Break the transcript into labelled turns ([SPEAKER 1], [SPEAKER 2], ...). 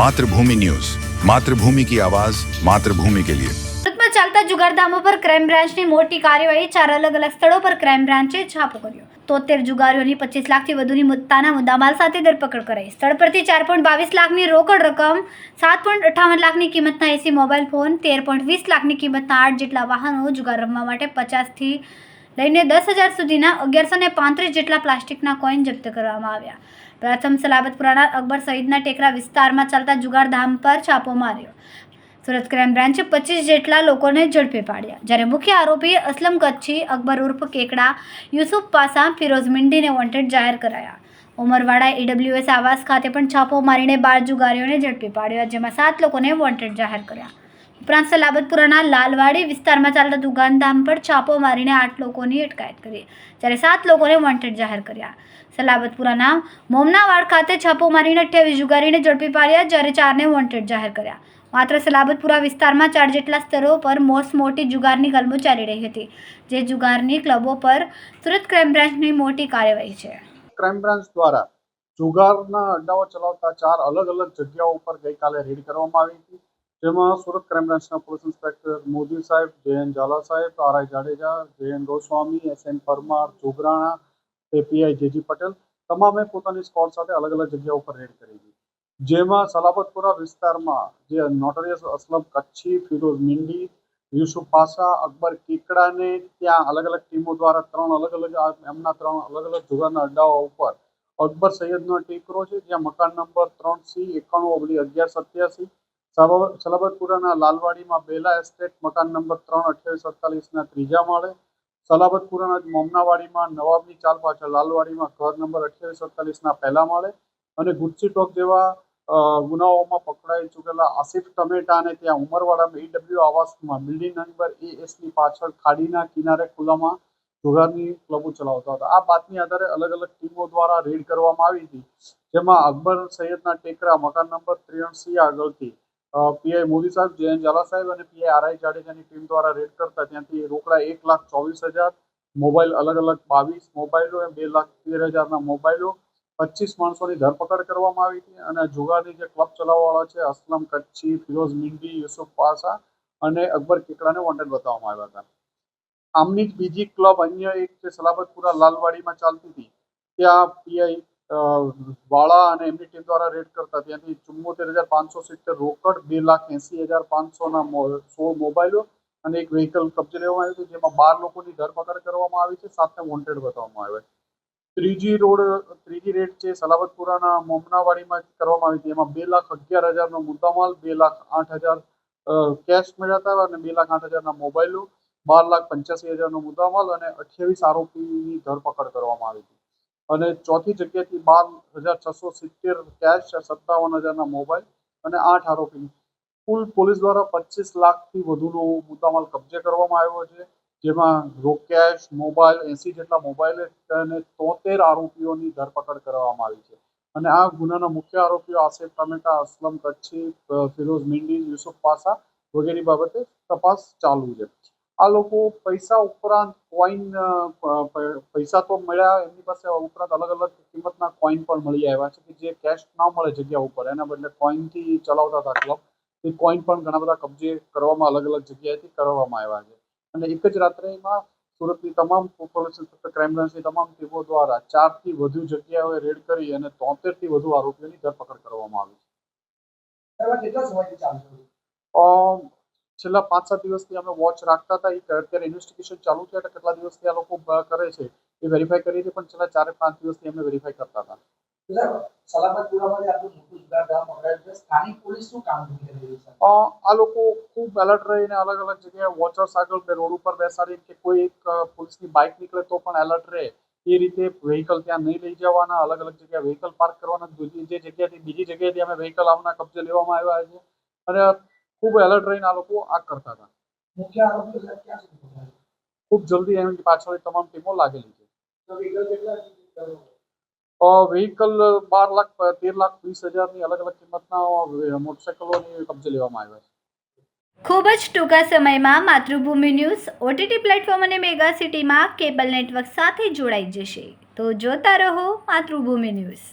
[SPEAKER 1] Mathrubhumi news. Mathrubhumi કી આવાજ, માતૃભૂમિ કે
[SPEAKER 2] લિયે. ચાલતા જુગારધામો પર ક્રાઇમ બ્રાન્ચની મોટી કાર્યવાહી ચાર અલગ અલગ સ્થળો પર ક્રાઇમ બ્રાન્ચે છાપો કર્યો. તોતેર જુગારીઓની પચીસ લાખથી વધુની મુદ્દાના મુદ્દામાલ સાથે ધરપકડ કરાઈ. સ્થળ પરથી ચાર પોઈન્ટ બાવીસ લાખની રોકડ રકમ, સાત પોઈન્ટ અઠાવન લાખની કિંમતના એસી મોબાઈલ ફોન, તેર પોઈન્ટ વીસ લાખની કિંમતના આઠ જેટલા વાહનો જુગાર રમવા માટે પચાસથી લઈને દસ હજાર સુધીના અગિયારસો ને પાંત્રીસ જેટલા પ્લાસ્ટિકના કોઈન જપ્ત કરવામાં આવ્યા. પ્રથમ સલાબતપુરાના અકબર સહિતના ટેકરા વિસ્તારમાં ચાલતા જુગારધામ પર છાપો માર્યો. સુરત ક્રાઇમ બ્રાન્ચે પચીસ જેટલા લોકોને ઝડપી પાડ્યા. જ્યારે મુખ્ય આરોપી અસલમ કચ્છી, અકબર ઉર્ફ કેકડા, યુસુફ પાસા, ફિરોઝ મિંડીને વોન્ટેડ જાહેર કરાયા. ઉમરવાડા ઈડબ્લ્યુએસ આવાસ ખાતે પણ છાપો મારીને બાર જુગારીઓને ઝડપી પાડ્યા, જેમાં સાત લોકોને વોન્ટેડ જાહેર કર્યા. ઉપરાંત સલાબતપુરાના લાલવાડી વિસ્તારમાં ચાલતા દુકાનધામ પર છાપો મારીને આઠ લોકોની અટકાયત કરી. જ્યારે સાત લોકોને વોન્ટેડ જાહેર કર્યા. સલાબતપુરાના મોમનાવાડ ખાતે છાપો મારીને અઠ્યાવીસ જુગારીને ઝડપી પાડ્યા જ્યારે ચારને વોન્ટેડ જાહેર કર્યા. માત્ર સલાબતપુરા વિસ્તારમાં ચાર જેટલા સ્તરો પર મોસ મોટી જુગારની કલમો ચાલી રહી હતી. જે જુગારની ક્લબો પર સુરત ક્રાઇમ બ્રાન્ચની મોટી કાર્યવાહી છે.
[SPEAKER 3] ક્રાઇમ બ્રાન્ચ દ્વારા જુગારના અડ્ડાઓ ચલાવતા ચાર અલગ અલગ જગ્યાઓ ઉપર ગઈકાલે રેડ કરવામાં આવી હતી. જેમાં સુરત ક્રાઇમ બ્રાન્ચના પોલીસ ઇન્સ્પેક્ટર મોદી સાહેબ, જયંત ઝાલા સાહેબ R I Jadeja, Jayant Goswami S N Parmar, Jograna API JG Patel તમામે પોતાની સ્કોડ સાથે અલગ અલગ જગ્યા ઉપર રેડ કરી હતી જેમાં સલાબતપુરા વિસ્તારમાં જે નોટરિયસ અસલમ કચ્છી, ફિરોઝ મિંડી, યુસુફ પાસા, અકબર કેકડાને ત્યાં અલગ અલગ ટીમો દ્વારા ત્રણ અલગ અલગ, એમના ત્રણ અલગ અલગ જુગારના અડ્ડાઓ ઉપર અકબર સૈયદનો ટેકરો છે, જ્યાં મકાન નંબર ત્રણ સી એકાણું ઓગણી અગિયાર સત્યાસી સલાબતપુરાના લાલવાડીમાં બેલા એસ્ટેટ મકાન નંબર ત્રણ અઠ્યાવીસ અડતાલીસના ત્રીજા માળે, સલાબતપુરાના મોમનાવાડીમાં નવાબની ચાલ પાછળ લાલવાડીમાં ઘર નંબર અઠ્યાવીસ અડતાલીસના પહેલા માળે અને ગુજસી ટોક જેવા ગુનાઓમાં પકડાઈ ચૂકેલા આસિફ ટમેટાને ત્યાં ઉમરવાડામાં ઈડબ્લ્યુ આવાસમાં બિલ્ડિંગ નંબર એ એસની પાછળ ખાડીના કિનારે ખુલ્લામાં જુગારની ક્લબો ચલાવતા હતા. આ બાતમી આધારે અલગ અલગ ટીમો દ્વારા રેડ કરવામાં આવી હતી, જેમાં અકબર સૈયદના ટેકરા મકાન નંબર ત્રેસી આગળથી પીઆઈ મોદી સાહેબ જયંત ઝાલા સાહેબ અને પીઆઈ આર આઈ જાડેજાની ટીમ દ્વારા રેડ કરતા ત્યાંથી રોકડા એક લાખ ચોવીસ હજાર, મોબાઈલ અલગ અલગ બાવીસ મોબાઈલો બે લાખ તેર હજારના મોબાઈલો, પચીસ માણસોની ધરપકડ કરવામાં આવી હતી અને જુગારની જે ક્લબ ચલાવવાવાળા છે, અસલમ કચ્છી, ફિરોઝ મિંડી, યુસુફ પાસા અને અકબર કેકડાને વોન્ટેડ બતાવવામાં આવ્યા હતા. આમની જ બીજી ક્લબ અન્ય એક જે સલાબતપુરા લાલવાડીમાં ચાલતી હતી. ત્યાં પીઆઈ વાળા અને એમની ટીમ દ્વારા રેડ કરતા ત્યાંથી ચુમ્મોતેર હજાર પાંચસો સિત્તેર રોકડ, બે લાખ એંસી હજાર પાંચસોના સોળ મોબાઈલો અને એક વ્હીકલ કબજે લેવામાં આવ્યું હતું, જેમાં બાર લોકોની ધરપકડ કરવામાં આવી છે, સાથે વોન્ટેડ બતાવવામાં આવ્યા ત્રીજી રોડ, ત્રીજી રેડ છે, સલાબતપુરાના મોમનાવાડીમાં કરવામાં આવી હતી, એમાં બે લાખ અગિયાર હજારનો મુદ્દામાલ, બે લાખ આઠ હજાર કેશ મળ્યા હતા અને બે લાખ આઠ હજારના મોબાઈલો, બાર લાખ પંચ્યાસી હજારનો મુદ્દામાલ અને અઠ્યાવીસ આરોપીની ધરપકડ કરવામાં આવી હતી. અને ચોથી જગ્યાથી બાર હજાર છસો સિત્તેર કેશ સત્તાવન હજારના મોબાઈલ અને આઠ આરોપીની. કુલ પોલીસ દ્વારા પચીસ લાખથી વધુનો મુદ્દામાલ કબજે કરવામાં આવ્યો છે, જેમાં રોકેશ મોબાઈલ એસી જેટલા મોબાઈલ અને તોતેર આરોપીઓની ધરપકડ કરવામાં આવી છે. અને આ ગુનાના મુખ્ય આરોપીઓ આસિફ ટમેટા, અસલમ કચ્છી ફિરોઝ મિંડી, યુસુફ પાસા વગેરે બાબતે તપાસ ચાલુ છે. આ લોકો પૈસા ઉપરાંત કોઈન પૈસા તો મળ્યા એમની પાસે ઉપરાંત અલગ અલગ કિંમતના કોઈન પણ મળી આવ્યા છે કે જે કેશ ના મળે જગ્યા ઉપર. એના બદલે કોઈનથી ચલાવતા હતા ક્લબ એ કોઈન પણ ઘણા બધા કબજે કરવામાં અલગ અલગ જગ્યાએથી કરવામાં આવ્યા છે. અને એક જ રાત્રેમાં સુરતની તમામ પોલીસ ક્રાઇમ બ્રાન્ચની તમામ ટીમો દ્વારા ચારથી વધુ જગ્યાઓએ રેડ કરી અને તોતેરથી વધુ આરોપીઓની ધરપકડ કરવામાં આવી છે. છેલ્લા પાંચ સાત દિવસથી અમે વોચ રાખતા હતા. એ અત્યારે ઇન્વેસ્ટિગેશન ચાલુ છે એટલે કેટલા દિવસથી આ લોકો કરે છે એ વેરીફાઈ કરી છે પણ છેલ્લા ચાર પાંચ દિવસથી અમે વેરીફાઈ કરતા હતા. આ લોકો ખૂબ એલર્ટ રહીને અલગ અલગ જગ્યાએ વોચર્સ આગળ રોડ ઉપર બેસાડી કે કોઈ એક પોલીસની બાઇક નીકળે તો પણ એલર્ટ રહે. એ રીતે વ્હીકલ ત્યાં નહીં લઈ જવાના અલગ અલગ જગ્યાએ વ્હીકલ પાર્ક કરવાના બીજી જે જગ્યાએથી બીજી જગ્યાએથી અમે વ્હીકલ આવના કબજે લેવામાં આવ્યા છે. અને ખૂબ એલર્ટ રહીને આ લોકો આ કરતા હતા? ખૂબ જલ્દી એમની પાછળ તમામ ટીમો લાગેલી છે.
[SPEAKER 4] તો vehicle કેટલા છે?
[SPEAKER 3] વ્હીકલ બાર લાખ તેર લાખ વીસ હજારની અલગ અલગ કિંમતના મોટરસાયકલોની કબજે લેવામાં આવ્યા છે.
[SPEAKER 2] ખૂબ જ ટૂંકા સમયમાં માતૃભૂમિ ન્યૂઝ ઓટીટી પ્લેટફોર્મ અને મેગા સિટીમાં કેબલ નેટવર્ક સાથે જોડાઈ જશે. તો જોતા રહો માતૃભૂમિ ન્યૂઝ.